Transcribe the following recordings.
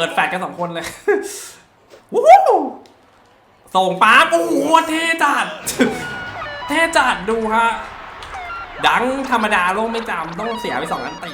ปิดแฟลชกันสองคนเลย วู้ฮู้ส่งป๊าบโอ้โหเท่จัด เท่จัดดูฮะ ดังธรรมดาโลงไม่จำต้องเสียไปสองอันตี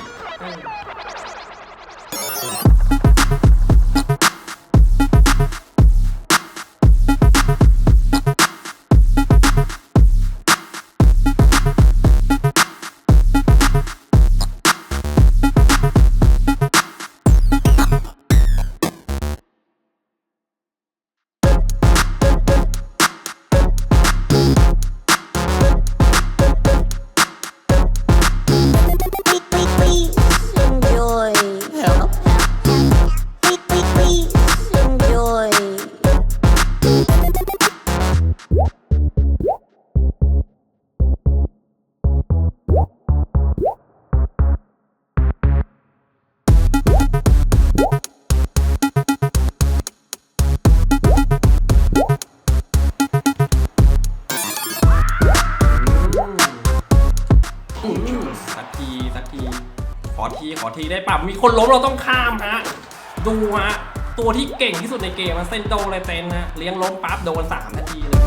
สักทีสักที ขอทีขอทีได้ปรับมีคนล้มเราต้องข้ามฮะ ดูฮะ ตัวที่เก่งที่สุดในเกมมันเซนโดเลยเซนฮะเลี้ยงล้มปั๊บโดน3นาทีเลย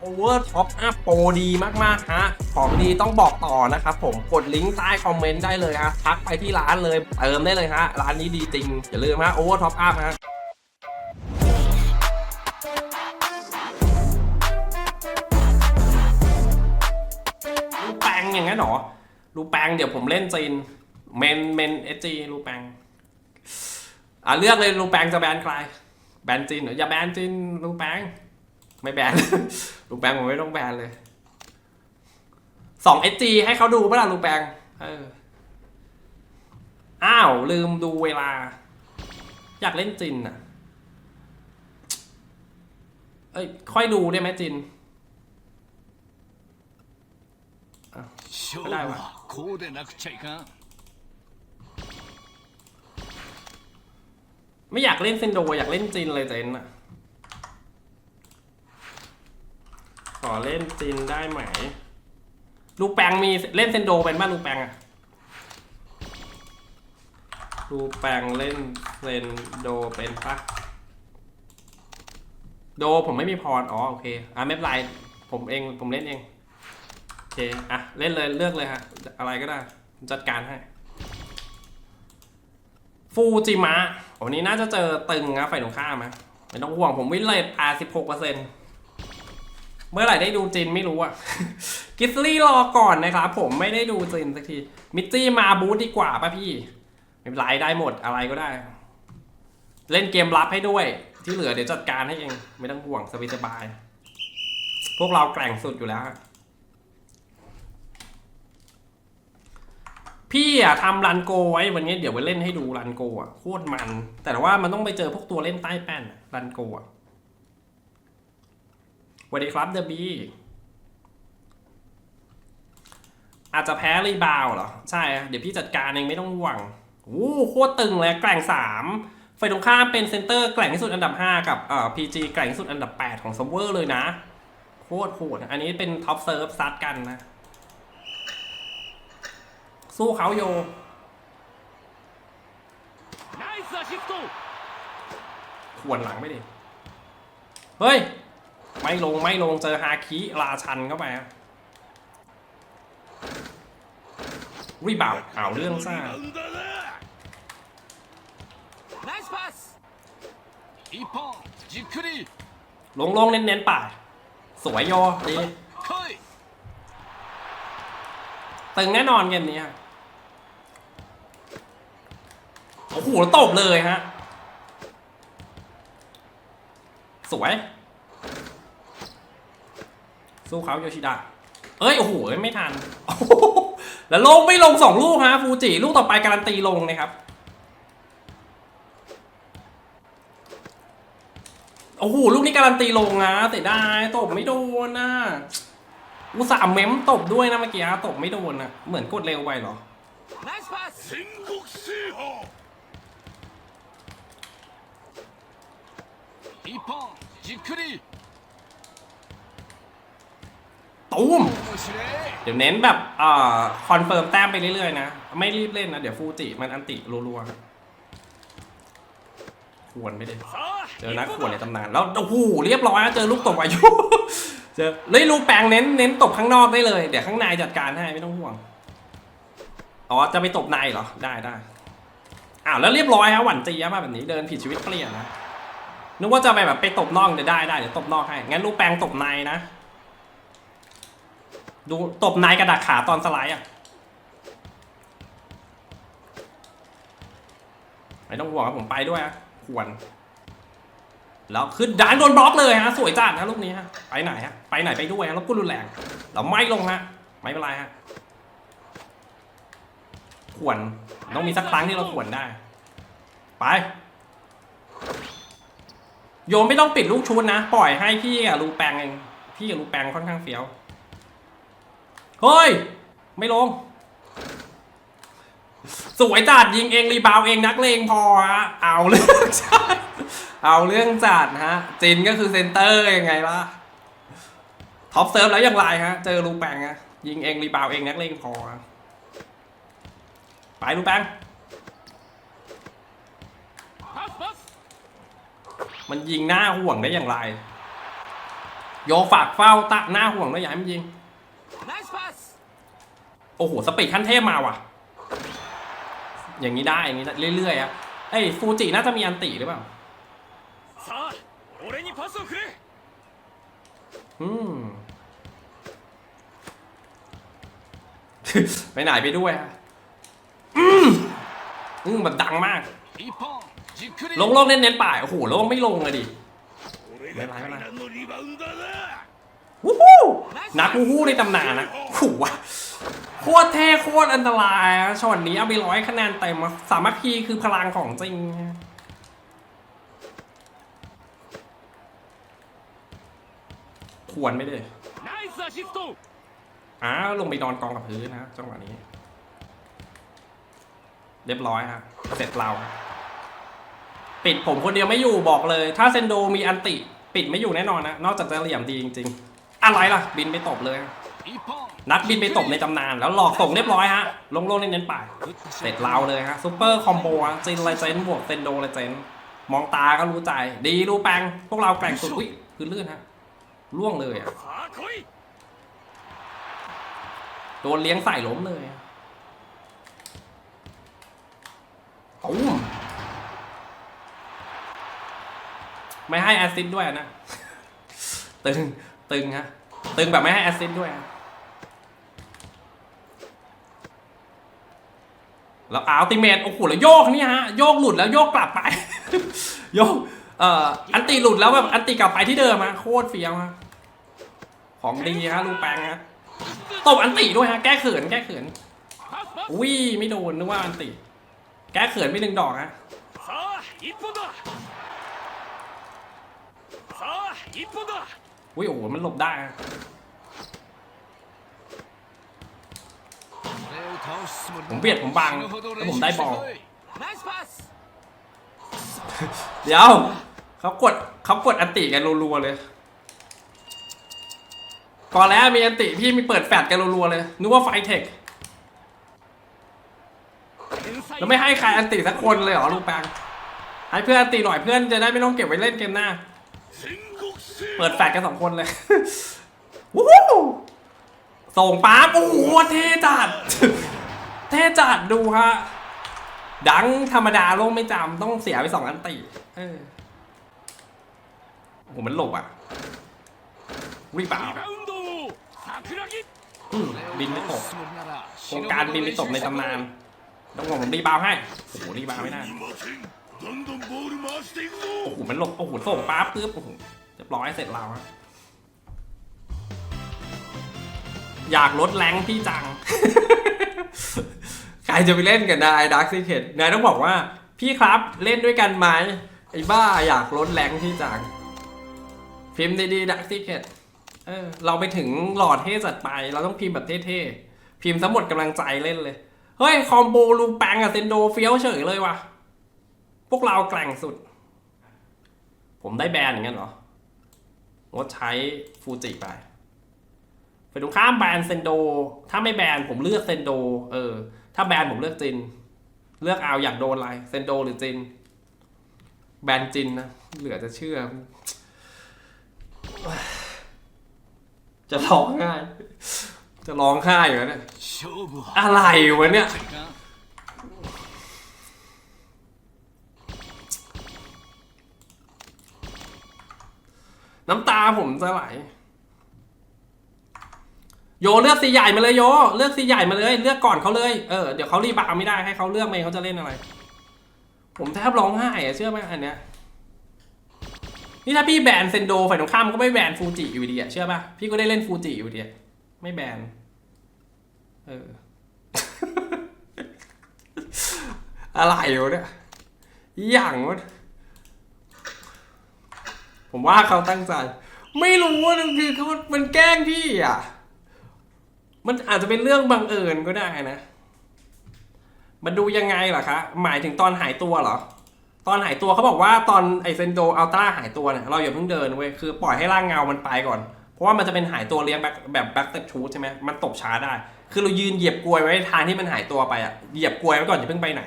โอเวอร์ท็อปอัพโปรดีมากๆฮะของดีต้องบอกต่อนะครับผมกดลิงก์ใต้คอมเมนต์ได้เลยฮะทักไปที่ร้านเลยเติมได้เลยฮะร้านนี้ดีจริง อย่าลืมฮะโอเวอร์ท็อปอัพฮะรูแปงอย่างนั้นหรอรูแปงเดี๋ยวผมเล่นจีนเมนเมนเอจีรูแปง อะเลือกเลยลูแปงจะแบนใคร แบนจินอย่าแบนจินลูแปงไม่แบน ลูแปงผมไม่ต้องแบนเลยสองเอจีให้เขาดูเมื่อไหร่ลูแปงเอออ้าว ลืมดูเวลา อยากเล่นจินอะ เอ้ย ค่อยดูได้ไหมจินก็ได้ว่ะ ไม่อยากเล่นเซนโดอยากเล่นจินเลยเจนอะขอเล่นจินได้ไหม ลูกแปงมีเล่นเซนโดเป็นบ้านลูกแปงอะลูกแปงเล่นเซนโดเป็นปะโดผมไม่มีพรอ๋อโอเคอะไม่เป็นไรผมเองผมเล่นเองโอเคอะเล่นเลยเลือกเลยฮะอะไรก็ได้จัดการให้ ฟูจิมะวันนี้น่าจะเจอตึงนะไฟตรงข้ามนะไม่ต้องห่วงผมวินเลตอาสิบหกเปอร์เซ็นเมื่อไหร่ได้ดูจินไม่รู้อะกิสลี่รอก่อนนะครับ ผมไม่ได้ดูจินสักที มิจจี้มาบูธดีกว่าป่ะพี่ ไม่เป็นไรได้หมดอะไรก็ได้ เล่นเกมรับให้ด้วย ที่เหลือเดี๋ยวจัดการให้เอง ไม่ต้องห่วงสบายสบายๆพวกเราแกร่งสุดอยู่แล้วฮะ พี่อะทำรันโกไว้วันนี้เดี๋ยวไปเล่นให้ดูรันโกอะโคตรมัน แต่ว่ามันต้องไปเจอพวกตัวเล่นใต้แป้นรันโกอะสวัสดีครับเดบีอาจจะแพ้รีบาวเหรอ ใช่ เดี๋ยวพี่จัดการเองไม่ต้องห่วงโอ้โคตรตึงเลยแกร่งสามไฟตรงข้ามเป็นเซนเตอร์แกร่งที่สุดอันดับ 5 กับเอ่อพีจีแกร่งที่สุดอันดับ 8 ของซัมเวอร์เลยนะ โคตรโหดอันนี้เป็นท็อปเซิร์ฟซัดกันนะ สู้เขาอยู่ขวนหลังไม่ดีเฮ้ย ไม่ลงไม่ลงเจอฮาคิลาชันเข้าไปรีบ่าวเอาเรื่องซ่าลงลงเน้นเน้นป่า สวยยอดีตึงแน่นอนเกมนี้ โอ้โหแล้วตบเลยฮะ สวย สู้เขาโยชิดะเอ้ย โอ้โห ไม่ทัน แล้วลงไม่ลงสองลูกฮะ ฟูจิ ลูกต่อไปการันตีลงนะครับ โอ้โห ลูกนี้การันตีลงนะแต่ได้ตบไม่โดนนะอุตส่าห์เม้มตบด้วยนะเมื่อกี้ตบไม่โดนนะเหมือนกดเร็วไปเหรอ 一本じっくり ตูม 面白い เดี๋ยวเน้นแบบเอ่อคอนเฟิร์มแต้มไปเรื่อยๆนะ ไม่รีบเล่นนะ เดี๋ยวฟูจิมันอันติรัวๆ ควรไม่ได้ さあ เจอนัก 一 ข 歩 วดใน だ ตำนานแล้วโอ้โหเรียบร้อยแล้วเจอลูกตบอายุ เจอเลยลูกแปลงเน้นเน้นตบข้างนอกได้เลย เดี๋ยวข้างในจัดการให้ไม่ต้องห่วง อ๋อจะไปตบในเหรอ ได้ได้อ้าวแล้วเรียบร้อยครับหวันเจียบมาแบบนี้เดินผิดชีวิตเปลี่ยนนะ นึกว่าจะไปแบบไปตบนอกเดี๋ยวได้ได้เดี๋ยวตบนอกให้ งั้นลูกแปลงตบในนะ ดูตบในกระดักขาตอนสไลด์อะ ไม่ต้องห่วงครับผมไปด้วยอะควร แล้วขึ้นดันโดนบล็อกเลยฮะ สวยจัดนะลูกนี้ฮะ ไปไหนฮะ ไปไหนไปด้วยฮะแล้วก็รุนแรง เราไม่ลงฮะ ไม่เป็นไรฮะขวนต้องมีสักครั้งที่เราขวนได้ ไป โยมไม่ต้องปิดลูกชุดนะ ปล่อยให้พี่กับลูแปงเอง พี่กับลูแปงค่อนข้างเฟี้ยว เฮ้ย ไม่ลง สวยจัดยิงเองรีบาวเองนักเลงพอฮะเอาเรื่องจัดเอาเรื่องจัดฮะจินก็คือเซนเตอร์ยังไงล่ะท็อปเซิร์ฟแล้วอยังไรฮะ เจอลูแปงฮะยิงเองรีบาวเองนักเลงพอ ไปลูแปง มันยิงหน้าห่วงได้อย่างไร โยฝากเฝ้าตะหน้าห่วงได้อย่าให้มันยิง โอ้โห สปีดขั้นเทพมาว่ะ อย่างนี้ได้ อย่างนี้เรื่อยๆอะเอ้ยฟูจิน่าจะมีอันติหรือเปล่าอืมไปไหนไปด้วยอืมอืมมันดังมาก ลงโลกเน้นเน้นป่ายโอ้โหโลกไม่ลงเลยดิไม่ไรไม่ไรวู้ฮู้นักวู้ฮู้ในตำนานนะโู้วโคตรเท่โคตรอันตรายช็อตนี้เอาไปร้อยคะแนนเต็มสามัคคีคือพลังของจริงควรไม่ได้อ้าลงไปนอนกองกับพื้นนะจังหวะนี้ เรียบร้อยฮะเสร็จเรา ปิดผมคนเดียวไม่อยู่บอกเลย ถ้าเซนโดมีอันติ ปิดไม่อยู่แน่นอนนะ นอกจากจะเหลี่ยมดีจริง ๆ อะไรล่ะ บินไปตบเลย นักบินไปตบในตำนาน แล้วหลอกส่งเรียบร้อยฮะ ลงโลกเน้นๆไปเสร็จเราเลยฮะซูเปอร์คอมโบจินไรเจนบวกเซนโดไรเจนมองตาก็รู้ใจ ดีรู้แปงพวกเราแกร่งสุดอุ้ยคือเลื่อนฮะล่วงเลยอะโดนเลี้ยงใส่ล้มเลยอุ้ม ไม่ให้แอสซิดด้วยนะ ตึง ตึงฮะ ตึงแบบไม่ให้แอสซิดด้วย แล้วอัลติเมตโอ้โหแล้วโยกนี่ฮะ โยกหลุดแล้วโยกกลับไป โยก เอ่อ อันตีหลุดแล้วแบบอันตีกลับไปที่เดิมฮะ โคตรเฟี้ยวฮะ ของดีฮะลูกแปงฮะ ตบอันตีด้วยฮะ แก้เขิน แก้เขินวิ่ยไม่โดนนึกว่าอันตีแก้เขินไม่หนึ่งดอกฮะ อุ้ยโอ้โหมันหลบได้ผมเบียดผมบังแล้วผมได้บอลเดี๋ยวเขากดเขากดอันติกันรัวๆเลยก่อนแล้วมีอันติพี่มีเปิดแฟดกันรัวๆเลยนึกว่าไฟเทคแล้วไม่ให้ใครอันติสักคนเลยเหรอลูกแปงให้เพื่อนอันติหน่อยเพื่อนจะได้ไม่ต้องเก็บไว้เล่นเกมหน้า เปิดแฟลกันสองคนเลยวู้ส่งป้าบโอ้โหเทจัด เทจัดดูฮะ ดังธรรมดาลงไม่จำต้องเสียไปสองอันตีโอ้โหมันหลบอะ รีบ่าวบินไม่ตกโครงการบินไม่ตกในตำนานต้องบอกผมรีบาวให้ โอ้โหรีบาวไม่ได้โอ้โหมันหลบ โอ้โหส่งป้าปื๊บโอ้โห เรียบร้เสร็จเราอยากลดแรงพี่จัง ใครจะไปเล่นกันนายดักซิเคตนายต้องบอกว่า พี่ครับเล่นด้วยกันไหมไอ้บ้าอยากลดแรงพี่จัง พิมพ์ดีๆดักซิเคตเออเราไปถึงหลอดเท่จัดไป เราต้องพิมพ์แบบเท่ๆ พิมพ์สมหมดกำลังใจเล่นเลย เฮ้ย คอมโบลูแปงกับเซนโดเฟี้ยวเฉยเลยว่ะ พวกเราแกร่งสุด ผมได้แบนอย่างนั้นเหรอ งดใช้ฟูจิไปไปดูข้ามแบรนด์เซนโด ถ้าไม่แบรนด์ผมเลือกเซนโด เออ ถ้าแบรนด์ผมเลือกจิน เลือกเอาอยากโดนอะไรเซนโดหรือจิน แบรนด์จินนะ เหลือจะเชื่อ จะร้องไห้ จะร้องไห้อยู่เนี่ยอะไรวะเนี่ย น้ำตาผมจะไหลโยเลือกสีใหญ่มาเลยโย เลือกสีใหญ่มาเลย เลือกก่อนเขาเลยเออเดี๋ยวเขารีบาวไม่ได้ให้เขาเลือกเองเขาจะเล่นอะไร ผมแทบร้องไห้อะเชื่อไหมอันเนี้ยนี่ถ้าพี่แบนเซนโดฝ่ายตรงข้ามก็ไม่แบนฟูจิอยู่ดีอะเชื่อป่ะพี่ก็ได้เล่นฟูจิอยู่ดีอไม่แบนเอออะไรวะเนี่ยอย่างวะ ผมว่าเขาตั้งใจ ไม่รู้ว่ามันคือเขามันแกล้งพี่อะ มันอาจจะเป็นเรื่องบังเอิญก็ได้นะ มันดูยังไงล่ะคะ หมายถึงตอนหายตัวเหรอ ตอนหายตัวเขาบอกว่าตอนไอเซนโดอัลตร้าหายตัวเนี่ยเราอย่าเพิ่งเดินเว้ย คือปล่อยให้ร่างเงามันไปก่อน เพราะว่ามันจะเป็นหายตัวเลี้ยงแบบแบบแบ็คเตชูใช่ไหมมันตกช้าได้ คือเรายืนเหยียบกลวยไว้ทางที่มันหายตัวไปอะ เหยียบกลวยไว้ก่อนอย่าเพิ่งไปไหน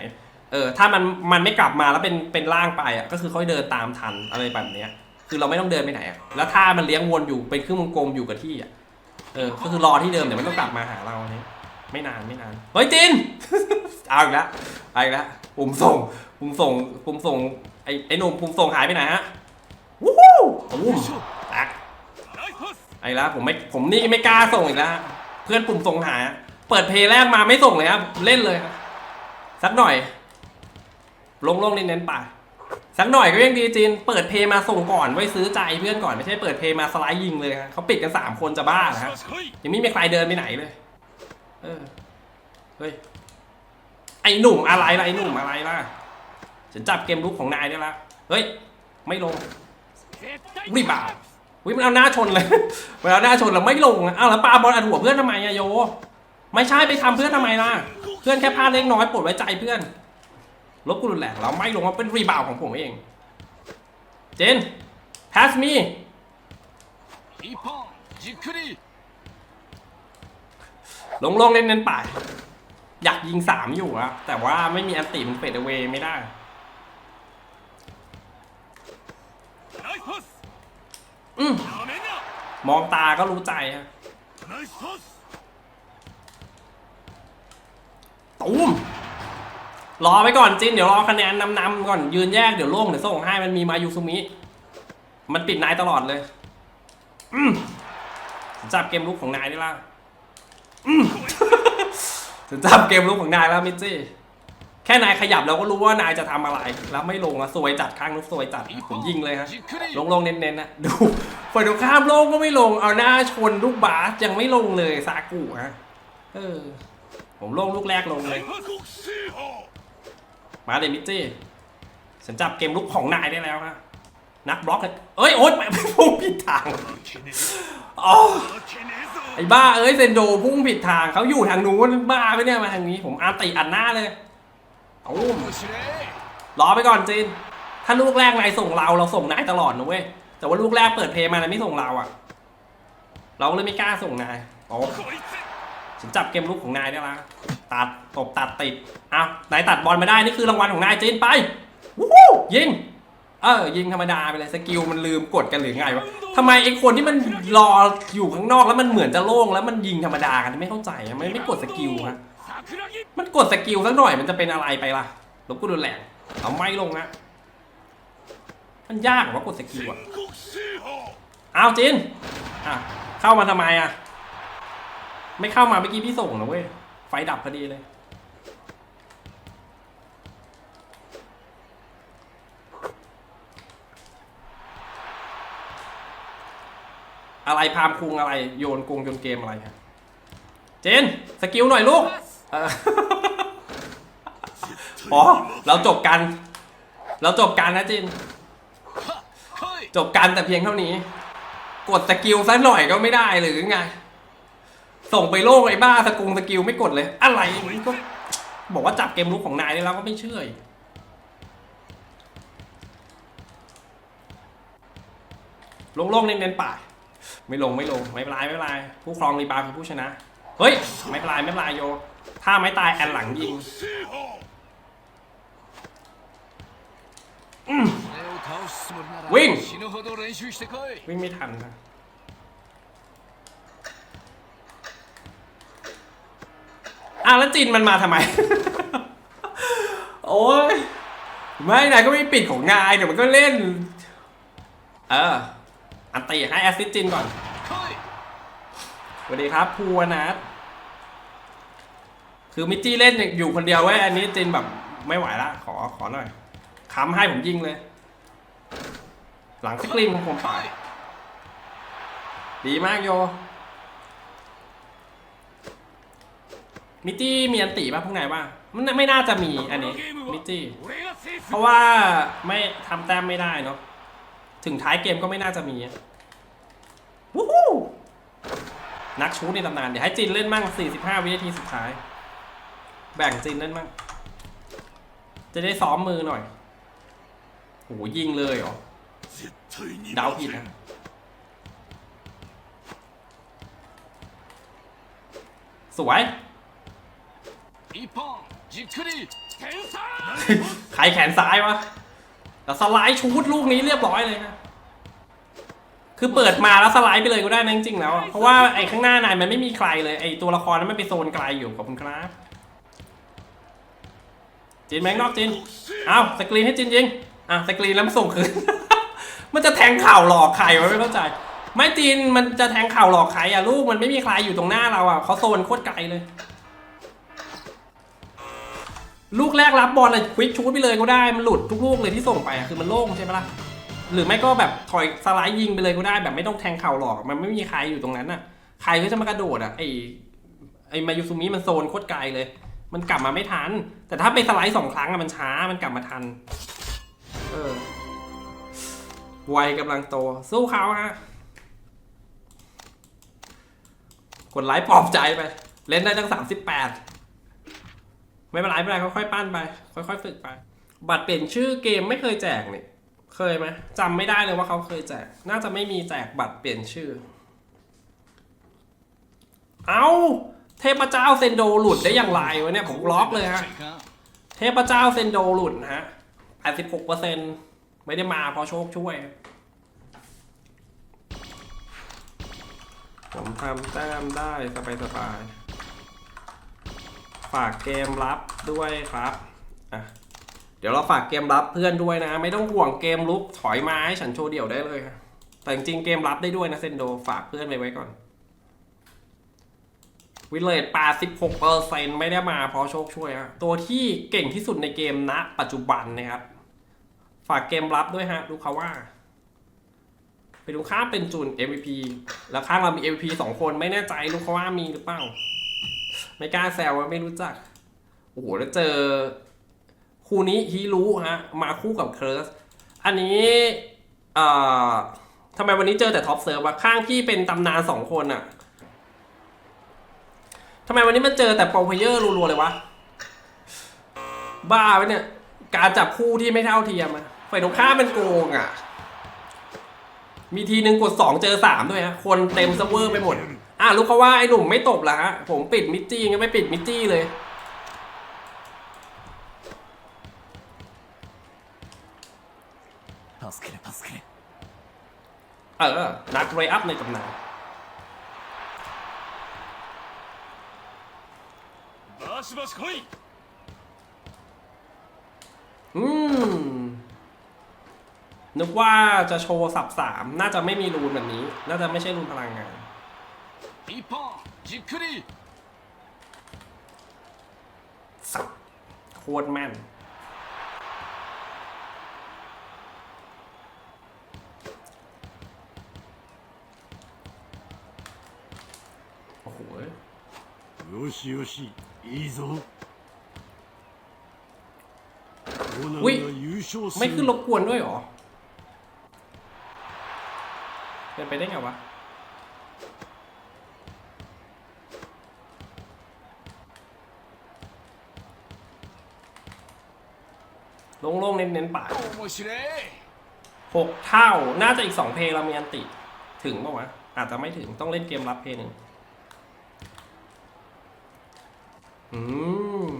เออถ้ามันมันไม่กลับมาแล้วเป็นเป็นร่างไปอะก็คือเขาให้เดินตามทันอะไรแบบเนี้ย คือเราไม่ต้องเดินไปไหนแล้วถ้ามันเลี้ยงวนอยู่เป็นเครื่องวงกลมอยู่กับที่อะเออก็คือรอที่เดิมเดี๋ยวมันก็กลับมาหาเราอันี้ไม่นานไม่นานเฮ้ยจิน เอาอีกแล้วไปอีกแล้วปุ่มส่งปุ่มส่งปุ่มส่งไอ้ไอ้หนุ่มปุ่มส่งหายไปไหนฮะวู้ฮู้ตุ้มตักไอ้ละผมไม่ผมนี่ไม่กล้าส่งอีกแล้วเพื่อนปุ่มส่งหายเปิดเพลงแรกมาไม่ส่งเลยครับเล่นเลยครับสักหน่อยลงลงเน้นๆป่า สักหน่อยก็ยังดีจีน เปิดเพย์มาส่งก่อนไว้ซื้อใจเพื่อนก่อนไม่ใช่เปิดเพย์มาสไลด์ยิงเลยฮะเขาปิดกันสามคนจะบ้านะฮะยังไม่มีใครเดินไปไหนเลย เออ เฮ้ย ไอหนุ่มอะไรล่ะไอหนุ่มอะไรล่ะ ฉันจับเกมลุกของนายได้ละ เฮ้ย ไม่ลงวิบบ่าวิมันเอาหน้าชนเลยมันเอาหน้าชนแล้วไม่ลงอ้าวแล้วปาบอลอัดหัวเพื่อนทำไมอะโย ไม่ใช่ไปทำเพื่อนทำไมล่ะ เพื่อนแค่พลาดเล็กน้อยปวดไว้ใจเพื่อน ลบกูรุนแรงเราไม่ลงมาเป็นรีบาวของผมเอง เจน pass me ลงลงเล่นเน้นป่าย อยากยิงสามอยู่อะแต่ว่าไม่มีอันติมันเปิดเวไม่ได้อมมองตาก็รู้ใจฮะตูม รอไปก่อนจินเดี๋ยวรอคะแนนนำๆก่อนยืนแยกเดี๋ยวโล่งเดี๋ยวส่งให้มันมีมายูซุมิมันปิดนายตลอดเลยจับเกมลุกของนายได้ละถึงจับเกมลุกของนายแล้วมิจี้แค่นายขยับเราก็รู้ว่านายจะทำอะไร แล้วไม่ลงนะสวยจัดข้างลุกสวยจัดผมยิงเลยฮะลงลงเน้นๆนะดูฝ่ายตรงข้ามโลงก็ไม่ลงเอาหน้าชนลูกบาสยังไม่ลงเลยซากุฮะเออผมลงลูกแรกลงเลย มาเลยมิตตี้ฉันจับเกมลุกของนายได้แล้วนะนักบล็อกเอ้ยโอ๊ตพุ่งผิดทางอ๋อไอ้บ้าเอ้ยเซนโดพุ่งผิดทางเขาอยู่ทางนู้นบ้าไปเนี่ยมาทางนี้ผมอาติอันหน้าเลยโอ้มรอไปก่อนจีนถ้าลูกแรกนายส่งเราเราส่งนายตลอดนะเว้ยแต่ว่าลูกแรกเปิดเพย์มานะไม่ส่งเราอะ เราเลยไม่กล้าส่งนายโอ ฉันจับเกมลุกของนายได้ละตัดตบตัดติดเอานายตัดบอลไม่ได้นี่คือรางวัลของนายจีนไปยิงเออยิงธรรมดาไปเลยสกิลมันลืมกดกันหรือไงวะทำไมไอ้คนที่มันรออยู่ข้างนอกแล้วมันเหมือนจะโล่งแล้วมันยิงธรรมดากันไม่เข้าใจไม่ไม่กดสกิลฮะมันกดสกิลสักหน่อยมันจะเป็นอะไรไปล่ะลบกูดูแหลงเอาไม่ลงนะมันยากว่ากดสกิลอะเอาจินอะเข้ามาทำไมอะ ไม่เข้ามาเมื่อกี้พี่ส่งนะเว้ย ไฟดับพอดีเลย อะไรพามคุงอะไรโยนกุงโยนเกมอะไรฮะเจน สกิลหน่อยลูกอ๋อเราจบกัน เราจบกันนะจิน จบกันแต่เพียงเท่านี้ กดสกิลซะหน่อยก็ไม่ได้หรือไง ส่งไปโลกไอ้บ้าสกุงสกิลไม่กดเลย อะไรก็บอกว่าจับเกมลุกของนายแล้วก็ไม่เชื่อลงโลงเน้นๆป่าไม่ลงไม่ลงไม่เป็นไรไม่เป็นไรผู้ครองรีบาร์คือผู้ชนะ เฮ้ย ไม่เป็นไรไม่เป็นไรโย ถ้าไม่ตายแอนหลังยิงวิ่ง วิ่งไม่ทันนะ อะแล้วจีนมันมาทำไม โอ้ยไม่นายก็ไม่ปิดของนายเดี๋ยวมันก็เล่น เออ อันตีให้แอสซิสต์จินก่อนสวัสดีครับภูวนัทคือมิจจี้เล่นอยู่คนเดียวเว้ยอันนี้จินแบบไม่ไหวละขอขอหน่อยค้ำให้ผมยิงเลย หลังสกรีนของผมไปดีมากโย มิตี้มีอันติป่ะพวกไหนป่ะมันไม่น่าจะมีอันนี้มิตี้เพราะว่าไม่ทำแต้มไม่ได้เนาะถึงท้ายเกมก็ไม่น่าจะมีวู้ฮู้นักชูในตำนานเดี๋ยวให้จินเล่นมั่ง 45 วินาทีสุดท้าย แบ่งจินเล่นมั่ง จะได้ซ้อมมือหน่อยโหยิงเลยเหรอดาวผิดนะสวย ใครแขนซ้ายวะแล้วสไลด์ชูดลูกนี้เรียบร้อยเลยนะคือเปิดมาแล้วสไลด์ไปเลยก็ได้นะจริงๆแล้ว เพราะว่าไอ้ข้างหน้านายมันไม่มีใครเลยไอ้ตัวละครนั้นมันไปโซนไกลอยู่ขอบคุณครับจินแมงนอกจินเอาสกรีนให้จินยิงอะสกรีนแล้วมันส่งคืนมันจะแทงข่าวหลอกใครวะไม่เข้าใจ ไม่จินมันจะแทงข่าวหลอกใครอะลูกมันไม่มีใครอยู่ตรงหน้าเราอะเขาโซนโคตรไกลเลย ลูกแรกรับบอลเลยควิกชูดไปเลยก็ได้มันหลุดทุกลูกเลยที่ส่งไปคือมันโล่งใช่ไหมล่ะหรือไม่ก็แบบถอยสไลด์ยิงไปเลยก็ได้แบบไม่ต้องแทงเข่าหรอกมันไม่มีใครอยู่ตรงนั้นน่ะ ใครก็จะมากระโดดอะไอไอมายุซุมิมันโซนโคตรไกลเลย มันกลับมาไม่ทัน แต่ถ้าไปสไลด์สองครั้งอะมันช้ามันกลับมาทัน เออวัยกำลังโต สู้เขาฮะกดไลค์ปลอบใจไป เล่นได้ตั้งสามสิบแปด ไม่เป็นไรไม่เป็นไรค่อยๆปั้นไป ค่อยๆฝึกไป บัตรเปลี่ยนชื่อเกมไม่เคยแจกเนี่ยเคยไหมจำไม่ได้เลยว่าเขาเคยแจก น่าจะไม่มีแจกบัตรเปลี่ยนชื่อ เอาเทพเจ้าเซนโดหลุดได้อย่างไรวะเนี่ยผมล็อกเลยฮะเทพเจ้าเซนโดหลุดฮะ86%ไม่ได้มาเพราะโชคช่วย ผมทำแต้มได้สบายๆ ฝากเกมรับด้วยครับอะเดี๋ยวเราฝากเกมรับเพื่อนด้วยนะ ไม่ต้องห่วงเกมลุกถอยมาให้ฉันโชว์เดี่ยวได้เลยแต่จริงเกมรับได้ด้วยนะเซนโดฝากเพื่อนไปไว้ก่อน วิเลต86เปอร์เซ็นไม่ได้มาเพราะโชคช่วยฮะตัวที่เก่งที่สุดในเกมณปัจจุบันนะครับ ฝากเกมรับด้วยฮะดูเขาว่าไปดูข้าเป็นจุน MVP แล้วข้างเรามี MVP สองคนไม่แน่ใจลูกเขาว่ามีหรือเปล่า ไม่กล้าแซวว่าไม่รู้จัก โอ้โห แล้วเจอ คู่นี้ฮีรู้ฮะ มาคู่กับเคิร์ส อันนี้เอ่อทำไมวันนี้เจอแต่ท็อปเซิร์ฟวะข้างพี่เป็นตำนานสองคนอะทำไมวันนี้มันเจอแต่โปรเพเยอร์รัวๆเลยวะ บ้าไปเนี่ย การจับคู่ที่ไม่เท่าเทียมอะฝ่ายตรงข้ามมันโกงอะมีทีนึงกดสองเจอสามด้วยฮะ คนเต็มเซร์ฟเวอร์ไปหมด อะลูกเขาว่าไอ้หนุ่มไม่ตบละฮะ ผมปิดมิจี้ยังไม่ปิดมิจี้เลย เออ นัดเรย์อัพในตำนานบาสบาสคอยอืม นึกว่าจะโชว์สับสาม น่าจะไม่มีรูนแบบนี้ น่าจะไม่ใช่รูนพลังงาน 一本じっくり สับโคตรแม่น โอ้โห よしよしいいぞコナンがウィ優勝す ไม่ る ขึ้นรบกวนด้วยเหรอ เป็นไปได้ไงวะ โล่งๆเน้นๆป่าหกเท่า น่าจะอีกสองเพลงเรามีอันติ ถึงปะวะ อาจจะไม่ถึง ต้องเล่นเกมรับเพลงหนึ่งอืม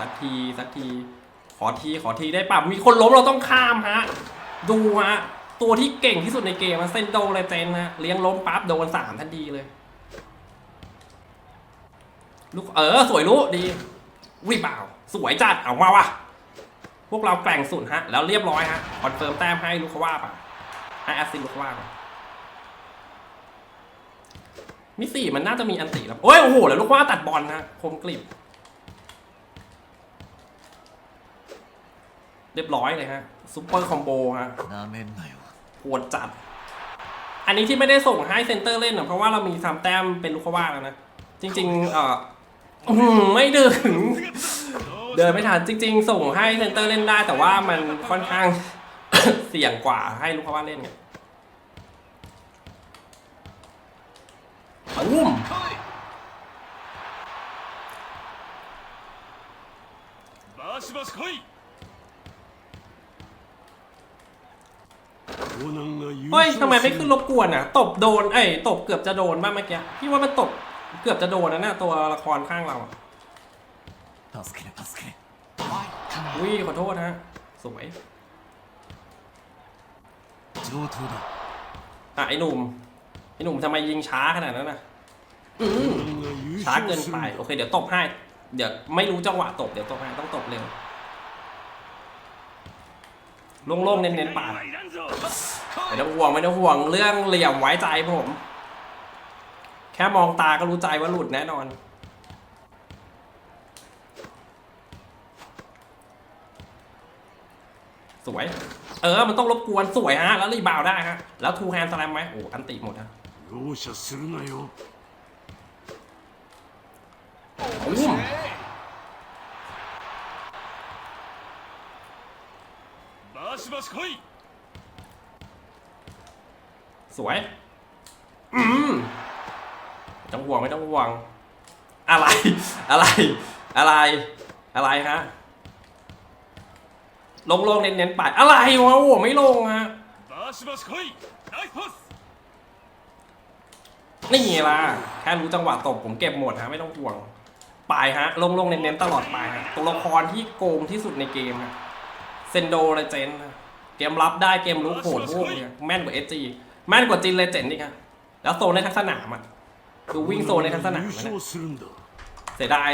สักที สักที ขอทีขอทีได้ป่ะ มีคนล้มเราต้องข้ามฮะ ดูฮะ ตัวที่เก่งที่สุดในเกมมันเซนโดเลยเจนนะเลี้ยงล้มปั๊บโดนสามทันทีเลย ลูก เออ สวยลูกดีวิบ่าว สวยจัดเอามาวะพวกเราแกล่งสุดฮะ แล้วเรียบร้อยฮะคอนเฟิร์มแต้มให้ลูกคว่าปะให้แอสซิลูกคว่าปะมิสี่มันน่าจะมีอันติแล้วโอ้ยโอ้โหแล้วลูกว่าตัดบอลนะคมกลิบเรียบร้อยเลยฮะซูเปอร์คอมโบฮะน่าเล่โหมวะปวดจัด อันนี้ที่ไม่ได้ส่งให้เซนเตอร์เล่นเพราะว่าเรามีสามแต้มเป็นลูกว่าแล้วนะ จริงๆเออไม่ดึง เดินไม่ทันจริง ๆ ส่งให้เซนเตอร์เล่นได้ แต่ว่ามันค่อนข้าง เสี่ยงกว่าให้ลูกค้าว่าเล่นไงปุ้มเฮ้ยทำไมไม่ขึ้นรบกวนอะ ตบโดนไอ้ตบเกือบจะโดนบ้างเมื่อกี้พี่ว่ามันตบเกือบจะโดนนะเนี่ยตัวละครข้างเราอะ 助ける助ける อุ้ยขอโทษฮะ สวย 上等だ อ่ะไอ้หนุ่ม ไอ้หนุ่มทำไมยิงช้าขนาดนั้นน่ะ อืม コナンが優 ช้าเกิ 勝 น する ไป んだ โอเค เดี๋ยวตบให้ เดี๋ยวไม่รู้จังหวะตบ เดี๋ยวตบให้ ต้องตบเร็ว โล่งๆ เน้นๆปาด いらんぞ ไม่ต้องห่วงไม่ต้องห่วง เรื่องเหลี่ยมไว้ใจผม แค่มองตาก็รู้ใจว่าหลุดแน่นอน สวย เออ มันต้องรบกวนสวยฮะ แล้วรีบาวได้ฮะ แล้วทูแฮนสแลมไหมโอ้ อันติหมดฮะดูจะซื้อุ้มสวย อืมต้องห่วงไม่ต้องห่วง อะไร อะไร อะไร อะไรฮะ ลงลงเน้นเน้นปัดอะไรวะโอ้ไม่ลงฮะนี่ล่ะแค่รู้จังหวะตบผมเก็บหมดฮะไม่ต้องห่วงปลายฮะ ลงลงเน้นเน้นตลอดปลายฮะตัวละครที่โกงที่สุดในเกมฮะเซนโดเลเจนฮะเกมรับได้เกมรู้โหดพวกเนี่ยแม่นกว่าเอสจีแม่นกว่าจินเลเจนนี่ครับแล้วโซนในทั้งสนามอะคือวิ่งโซนในทั้งสนามนะเสียดาย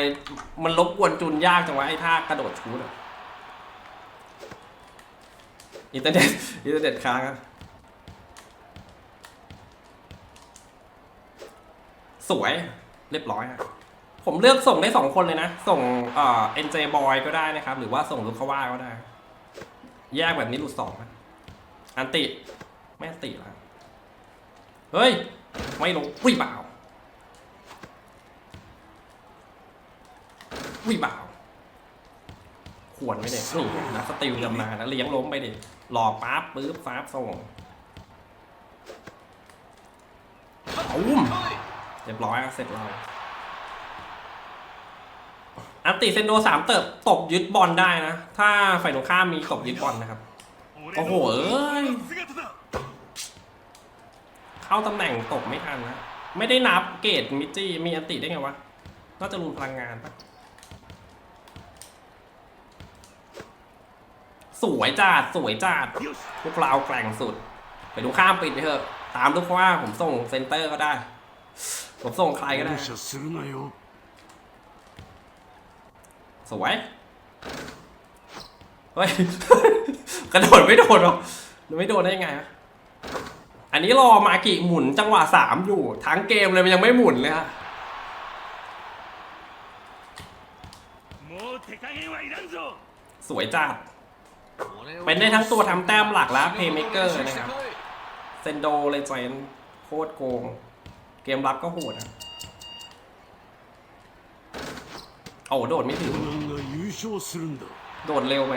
มันลบกวนจุนยากจังวะไอ้ท่ากระโดดชูดอะ อินเทอร์เน็ตอินเทอร์เน็ตค้างอะสวยเรียบร้อยอะผมเลือกส่งได้สองคนเลยนะ ส่งเอ่อ NJ Boy ก็ได้นะครับ หรือว่าส่งลูกคาว่าก็ได้ แยกแบบนี้หลุดสองอะอันติ ไม่อันติแล้วเฮ้ย ไม่ลงวิบ่าววิบ่าวควรไมเนี่ยนี่นักสติลยำนานนะเลี้ยงล้มไปดิ รอปั๊บปื๊บฟ้าบส่งอุ้มเรียบร้อยอะเสร็จเราอันติเซนโดสามเติบตบยึดบอลได้นะ ถ้าฝ่ายตรงข้ามมีตบยึดบอลนะครับ โอ้โหเอ้ย姿だเข้าตำแหน่งตบไม่ทันนะ ไม่ได้นับเกรดมิจิมีอันติได้ไงวะ น่าจะรุนพลังงานปะ สวยจัดสวยจัดพวกเราแกร่งสุด ไปดูข้ามปิดเถอะ ตามลูกว่าผมส่งเซนเตอร์ก็ได้ ผมส่งใครก็ได้ สวย เฮ้ย กระโดดไม่โดนหรอไม่โดนได้ยังไงอันนี้รอมากิหมุนจังหวะสามอยู่ทั้งเกมเลยมันยังไม่หมุนเลยฮะสวยจ้า เป็นได้ทั้งตัวทำแต้มหลักและเพย์เมเกอร์นะครับ เซนโดเลยใจโคตรโกง เกมรับก็โหดนะโอ้โดดไม่ถึงโดดเร็วไป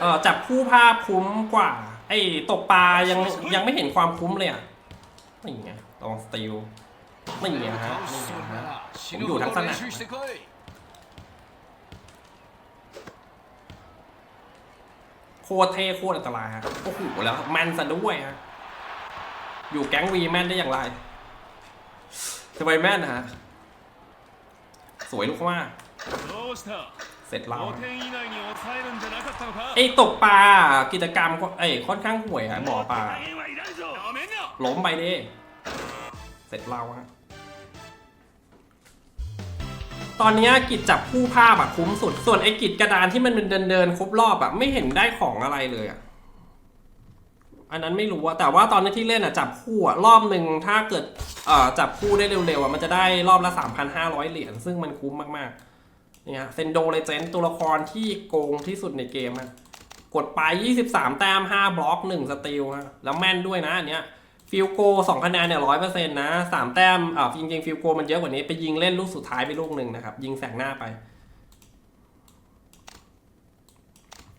เออจับคู่ภาพคุ้มกว่า ไอ้ตกปลายังยังไม่เห็นความคุ้มเลยอะ นี่ไงลองสติลนี่ไงฮะนี่ไงฮะผมอยู่ทั้งสนามโคตรเท่โคตรอันตรายฮะโอ้โหแล้วแมนซะด้วยฮะอยู่แก๊งวีแมนได้อย่างไรทำไมแมนฮะสวยลูกมาก เสร็จเราไอ้ตกปลากิจกรรมก็ไอ้ค่อนข้างห่วยฮะหมอปลาหล้มไปดิเสร็จเราฮะตอนนี้กิจจับคู่ภาพอะคุ้มสุด ส่วนไอ้กิจกระดานที่มันเป็นเดินเดินครบรอบอะไม่เห็นได้ของอะไรเลยอะอันนั้นไม่รู้อะแต่ว่าตอนนี้ที่เล่นอะจับคู่อะรอบหนึ่งถ้าเกิดเอ่อจับคู่ได้เร็วๆอะมันจะได้รอบละ 3,500 เหรียญซึ่งมันคุ้มมากๆ เนี่ยเซนโดเลเจนตัวละครที่โกงที่สุดในเกมอะกดไป 23 แต้ม 5 บล็อก 1 สติลฮะแล้วแม่นด้วยนะอันเนี้ยฟิลโกสองคะแนนเนี่ยร้อยเปอร์เซ็นต์นะสามแต้มอ่าจริงๆฟิลโกมันเยอะกว่านี้ไปยิงเล่นลูกสุดท้ายไปลูกหนึ่งนะครับ ยิงแสงหน้าไป